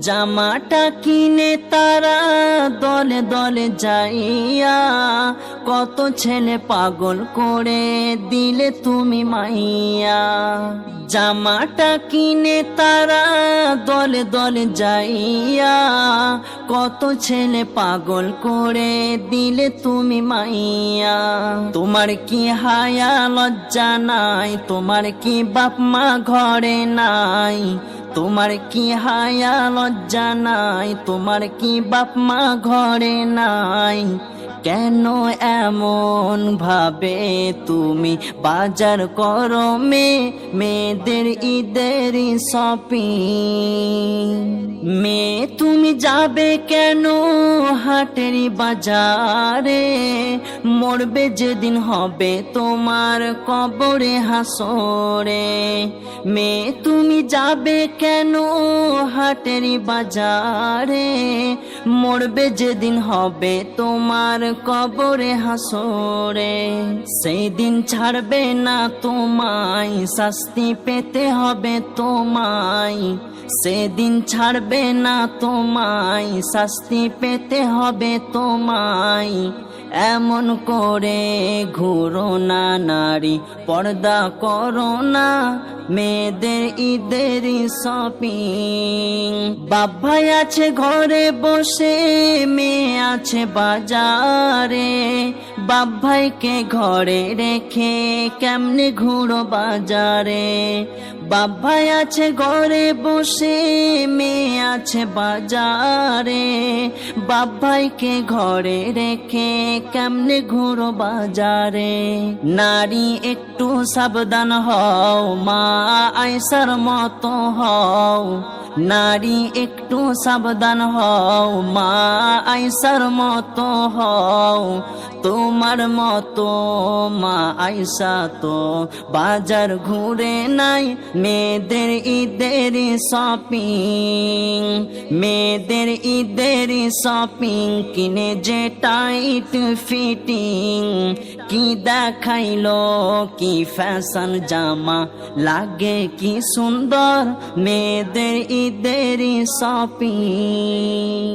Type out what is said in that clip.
জামাটা কিনে তারা দলে দলে যাইয়া, কত ছেলে পাগল করে দিলে তুমি মাইয়া। জামাটা কিনে তারা দলে দলে যাইয়া, কত ছেলে পাগল করে দিলে তুমি মাইয়া। তোমার কি হায়া লজ্জা নাই? তোমার কি বাপ মা ঘরে নাই? তোমার কি হায়া লজ্জা নাই? তোমার কি বাপ মা ঘরে নাই? কেন এমন ভাবে তুমি বাজার করো মে, মেয়েদের ঈদের শপিং? মে, তুমি যাবে কেন হাটের বাজারে? মরবে যেদিন হবে তোমার কবরে হাসরে। মে, তুমি যাবে কেন হাটের বাজারে? মরবে যেদিন হবে তোমার কবরে হাসরে সেই দিন ছাড়বে না তোমায়, শাস্তি পেতে হবে তোমায়। সেদিন ছাড়বে না তোমায়, শাস্তি পেতে হবে তোমায়। এমন করে ঘুরো না নারী, পর্দা করো না মেয়েদের ঈদের শপিং বাবাই আছে ঘরে বসে, মেয়ে আছে বাজারে। বাবাইকে ঘরে রেখে কেমনে ঘুরো বাজারে? বাবাই আছে ঘরে বসে, মেয়ে আছে বাজারে। বাবাইকে ঘরে রেখে কেমনে ঘুরো বাজারে? নারী একটু সাবধান হও মা। আয়সার মতো হও। নারী একটু সাবধান হও, মা আয়সার মতো হও, তোমার মতো মা আয়সা তো। বাজার ঘুরে নাই মেয়েদের ঈদের শপিং মেয়েদের ঈদের শপিং কিনে যে টাইট ফিটিং কি দেখাইলো, কি ফ্যাশন জামা, লাগে কি সুন্দর মেয়েদের ঈদের শপিং